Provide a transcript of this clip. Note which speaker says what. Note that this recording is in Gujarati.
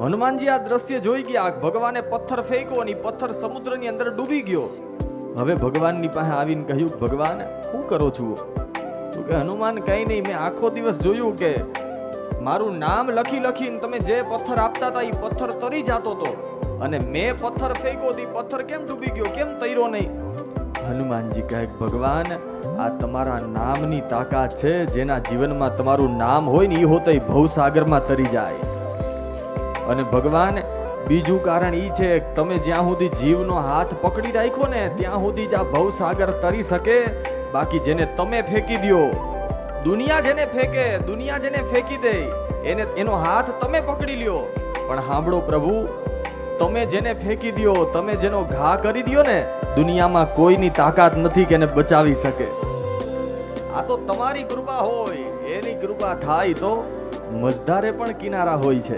Speaker 1: હનુમાનજી આ દ્રશ્ય જોઈ ગયા ભગવાને પથ્થર ફેંક્યો અને પથ્થર સમુદ્રની અંદર ડૂબી ગયો. હવે ભગવાનની પાસે આવીને કહ્યું, ભગવાન શું કરો છું? તો કે, હનુમાન, કઈ નહીં, મેં આખો દિવસ જોયું કે મારું નામ લખી લખીને તમે જે પથ્થર આપતા હતા એ પથ્થર તરી જતો હતો અને મેં પથ્થર ફેંક્યો તો પથ્થર કેમ ડૂબી ગયો, કેમ તૈરો નહીં? હનુમાનજી કહે, ભગવાન, આ તમારા નામની તાકાત છે, જેના જીવનમાં તમારું નામ હોય ને એ હોતો ભવસાગરમાં તરી જાય. અને ભગવાન, બીજું કારણ એ છે, તમે જ્યાં સુધી જીવનો હાથ પકડી રાખ્યો ને, ત્યાં સુધી જ આ ભવસાગર તરી શકે. બાકી જેને તમે ફેંકી દ્યો, દુનિયા જેને ફેંકે, દુનિયા જેને ફેંકી દે, એને, એનો હાથ તમે પકડી લ્યો. પણ સાંભળો પ્રભુ, તમે જેને ફેંકી દો તમે જેનો ઘા કરી દ્યો ને, દુનિયામાં કોઈની તાકાત નથી કે એને બચાવી શકે. આ તો તમારી કૃપા હોય, એની કૃપા થાય તો મજદારે પણ કિનારા હોય છે.